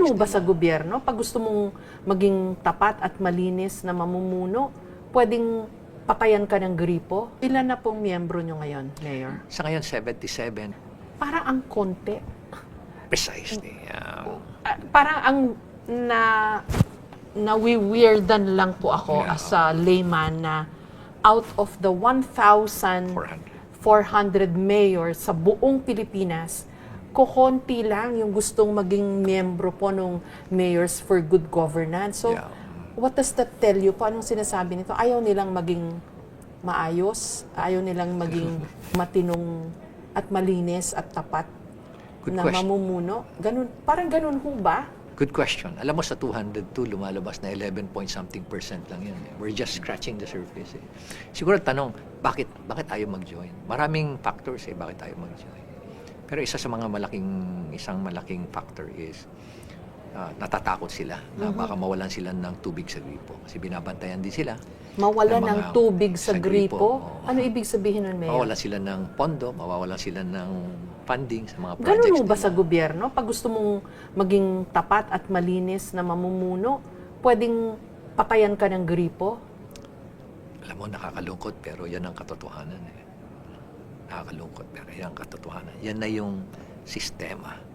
Ganun mo ba sa gobyerno? Pag gusto mong maging tapat at malinis na mamumuno, pwedeng patayan ka ng gripo? Ilan na pong miyembro nyo ngayon, Mayor? Sa ngayon, 77. Parang ang konti. Precisely. Um, Ah, parang ang na nawi-weirdan lang po ako Yeah. as a layman na out of the 1,400 400. mayors sa buong Pilipinas, kukonti lang yung gustong maging miyembro po ng Mayors for Good Governance. So, Yeah. what does that tell you? Paano sinasabi nito? Ayaw nilang maging maayos, ayaw nilang maging matinong at malinis at tapat Good na question. mamumuno. Ganun, parang ganun ho ba? Good question. Alam mo sa 202, lumalabas na 11 point something percent lang yun. We're just scratching the surface. Eh. Siguro tanong, bakit bakit ayaw mag-join? Maraming factors eh, bakit ayaw mag-join. Pero isa sa mga malaking, isang malaking factor is ah, natatakot sila na baka mawalan sila ng tubig sa gripo. Kasi binabantayan din sila. Mawala Ng tubig sa, sa gripo? gripo. Ano ibig sabihin nun, Mayor? Mawalan sila ng pondo, mawawalan sila ng funding sa mga projects Ganun mo ba nila. sa gobyerno? Pag gusto mong maging tapat at malinis na mamumuno, pwedeng patayan ka ng gripo? Alam mo, nakakalungkot pero yan ang katotohanan. Eh. Nakakalungkot pero yan ang katotohanan. Yan na yung sistema